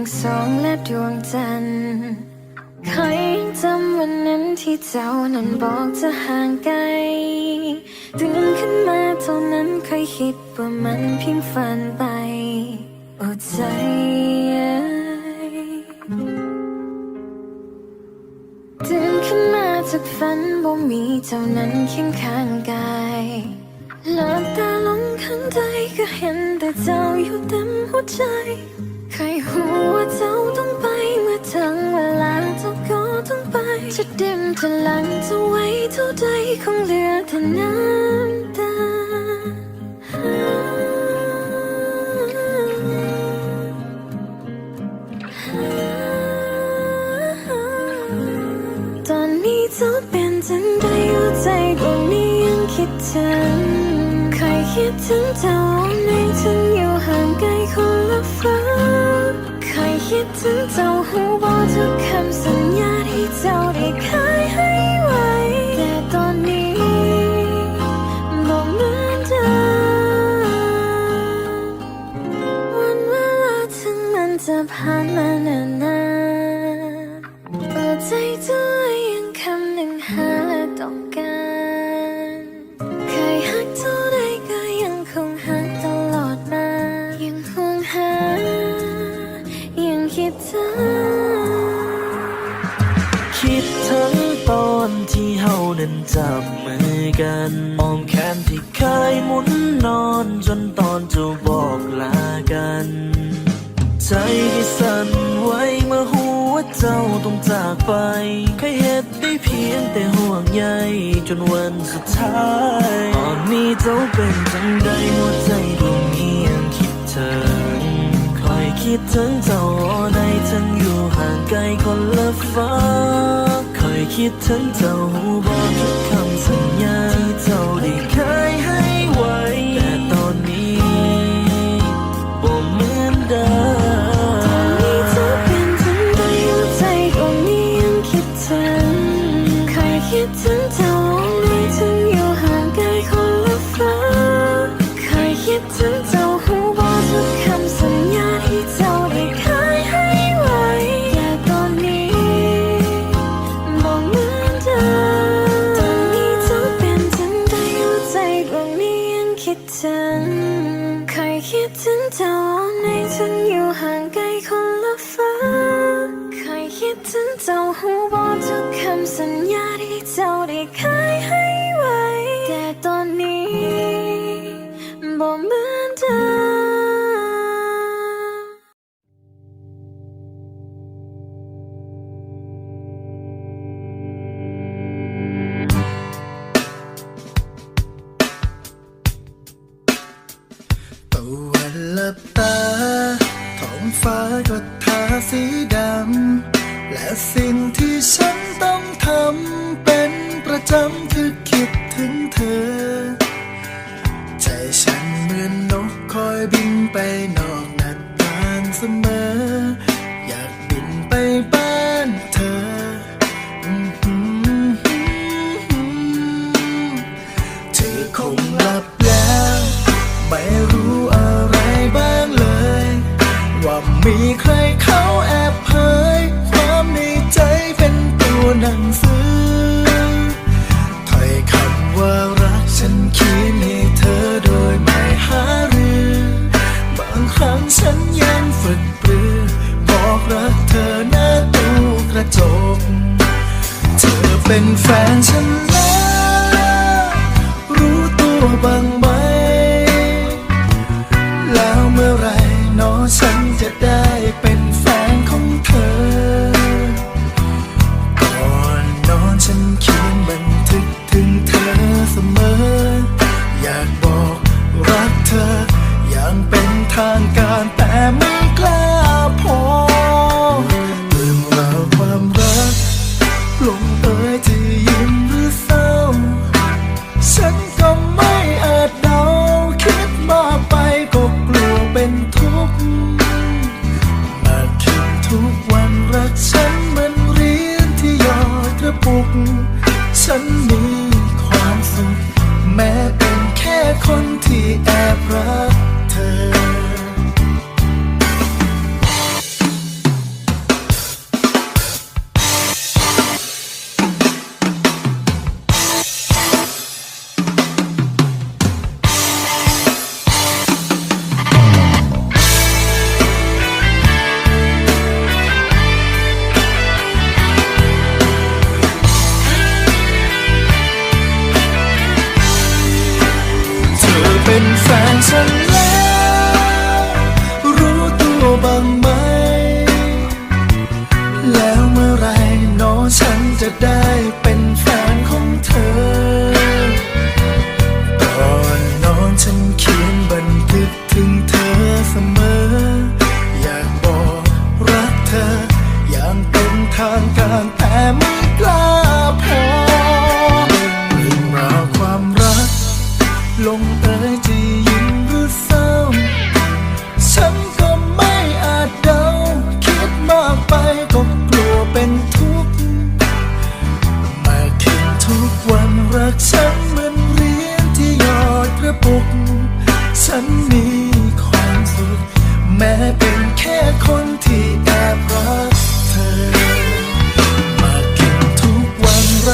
ทั้งสองและดวงจันทร์ใครจำวันนั้นที่เจ้านั้นบอกจะห่างไกลตื่นขึ้นมาเท่านั้นเคยคิดว่ามันเพียงฝันไปโอ้ใจตื่นขึ้นมาจากฝันบ่มีเจ้านั้นเคียงข้างกายหลับตาลงข้างใจก็เห็นแต่เจ้าอยู่เต็มหัวใจ รหัวาเจ้าต้องไปเมื่อถึงเวลาเจ้าก็ต้องไป จะดิ่มพลังจะไว้เท่าใดคงเหลือแต่น้ำตาตอนนี้เจ้าเป็นจังใดหัวใจดวงนี้ยังคิดถึงใครคิดถึงเจ้า ผ่านมานานนานเปิดใจด้วยยังคำหนึ่งหาและต้องการเคยหักเท่าใดก็ยังคงหักตลอดมา ยังห่วงหา ยังคิดถึงคิดถึงตอนที่เฮานั้นจับมือกันอ้อมแขนที่เคยหมุนนอนจน จากไปเคยเหตุได้เพียงแต่ห่วงใยจนวันสุดท้าย ตอนนี้เจ้าเป็นจังใดหัวใจดวงนี้ยังคิดถึงคอยคิดถึงเจ้าในทั้งอยู่ห่างไกลคนละฟ้าคอยคิดถึงเจ้าหูบอกทุกคำสัญญาที่เจ้าได้ คิดถึงเจ้าในฉันอยู่ห่างไกลคนละฟ้าใครคิดถึงเจ้าหูบอกทุกคำสัญญา ฟ้าก็ทาสีดำ และสิ่งที่ฉันต้องทำเป็นประจำคือคิดถึงเธอ มีใครเขาแอบเผยความในใจเป็นตัวหนังสือถ้อยคำว่ารักฉันเขียนให้เธอโดยไม่หารือ บางครั้งฉันยังฝึกปรือ บอกรักเธอหน้าตู้กระจก เธอเป็นแฟนฉัน เป็นแฟนฉัน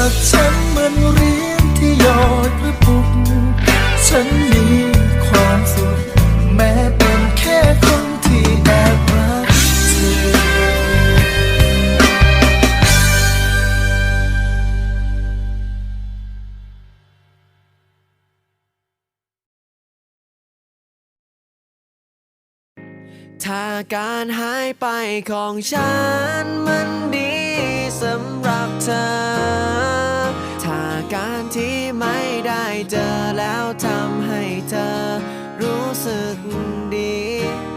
วันรักฉันเหมือนเรียญที่ยอดกระปุก ฉันมีความสุขแม้เป็นแค่คนที่แอบรักเธอ ถ้าการหายไปของฉันมันดีสำหรับเธอ การที่ไม่ได้เจอแล้วทำให้เธอรู้สึกดี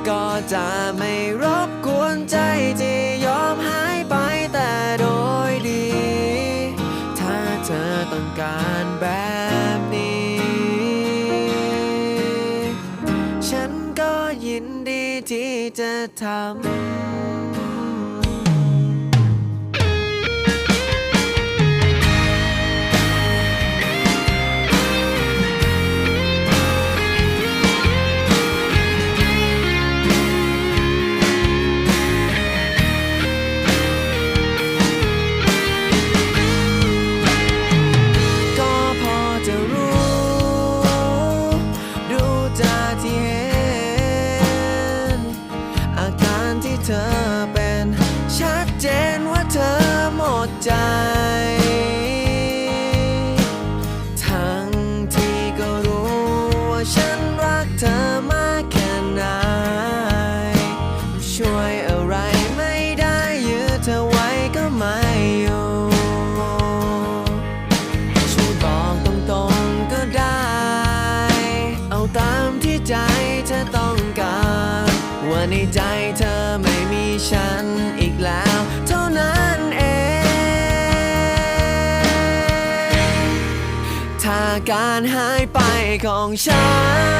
ก็จะไม่รบกวนใจที่ยอมหายไปแต่โดยดี ถ้าเธอต้องการแบบนี้ ฉันก็ยินดีที่จะทำ ของฉั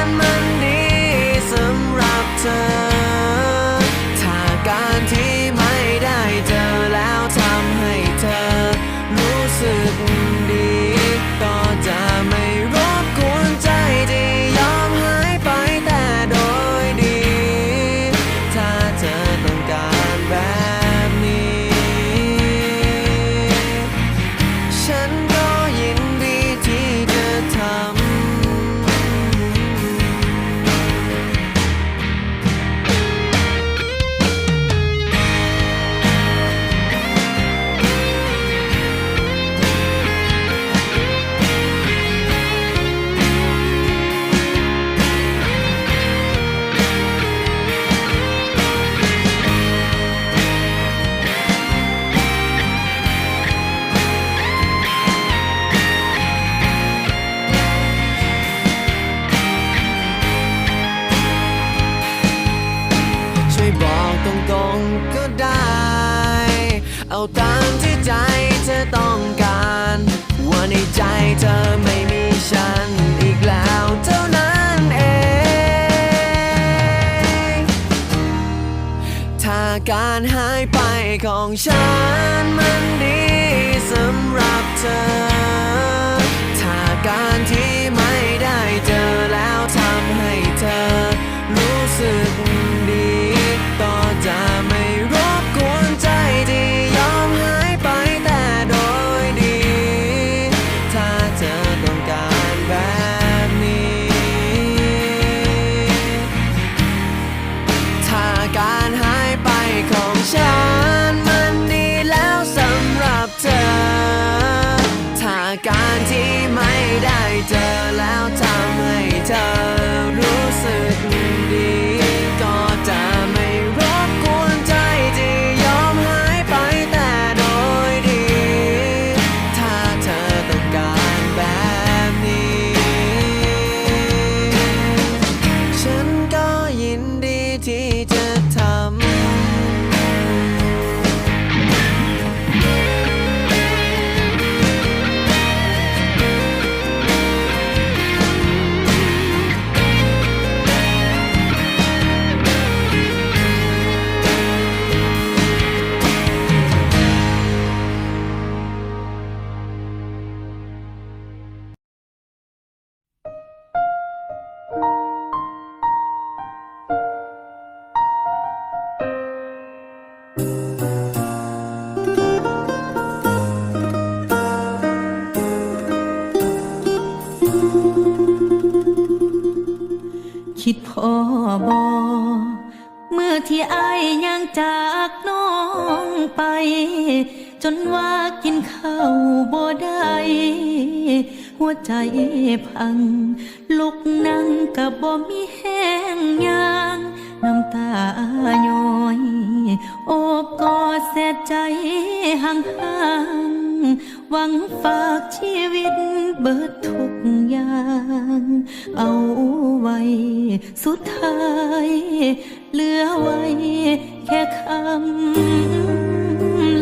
นมันดีสำหรับเธอ ถ้าการที่ไม่ได้เจอแล้วทำให้เธอรู้สึก ตรงๆก็ได้ เอาตามที่ใจเธอต้องการ ว่าในใจเธอไม่มีฉันอีกแล้วเท่านั้นเอง ถ้าการหายไปของฉันมันดีสำหรับเธอ ถ้าการที่ไม่ได้เจอแล้ว กน้องไป จนว่ากินข้าวบ่ได้หัวใจพัง ลุกนั่งกับบ่มีแห้งยางน้ำตาย้อย โอบกอดแสดใจห่าง หวังฝากชีวิตเบิดทุกอย่าง เอาไว้ สุดท้าย เหลือไว้ แค่คำ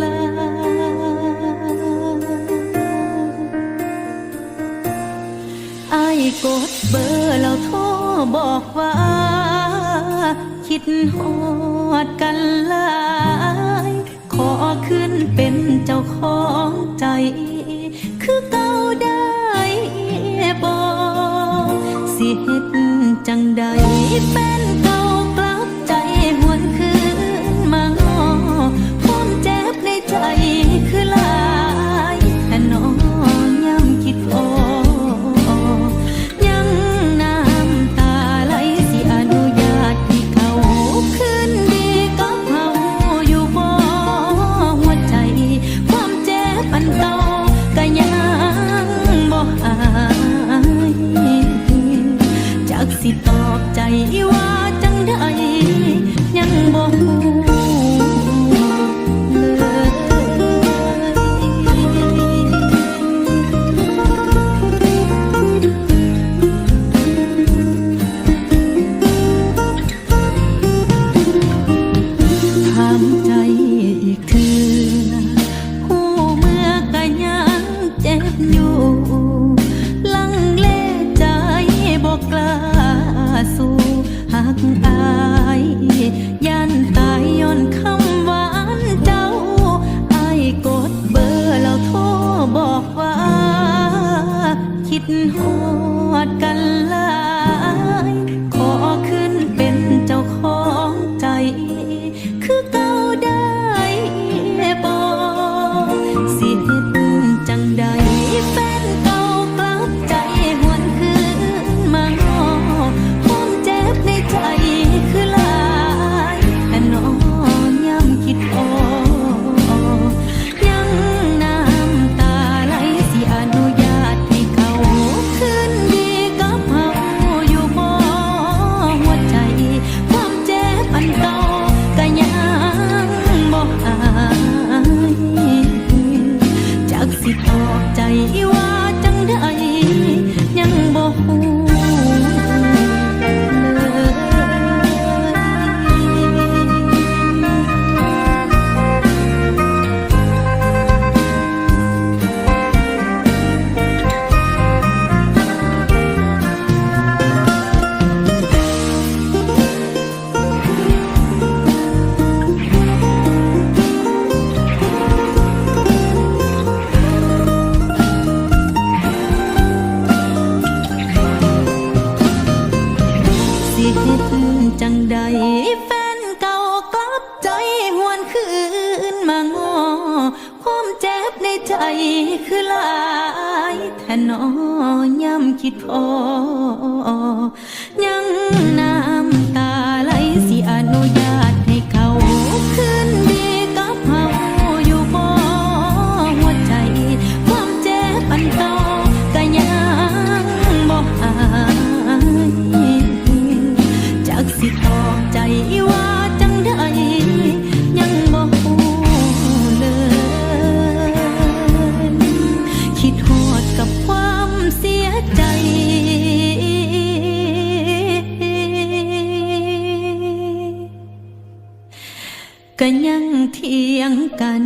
ลาไอ้กดเบอร์แล้วโทรบอกว่า คิดหอดกันลาย ขอคื ของใจ คือเก่าได้บอกสิเหตุจังใดแฟน Hôn คิดพอยัง เถียงกัน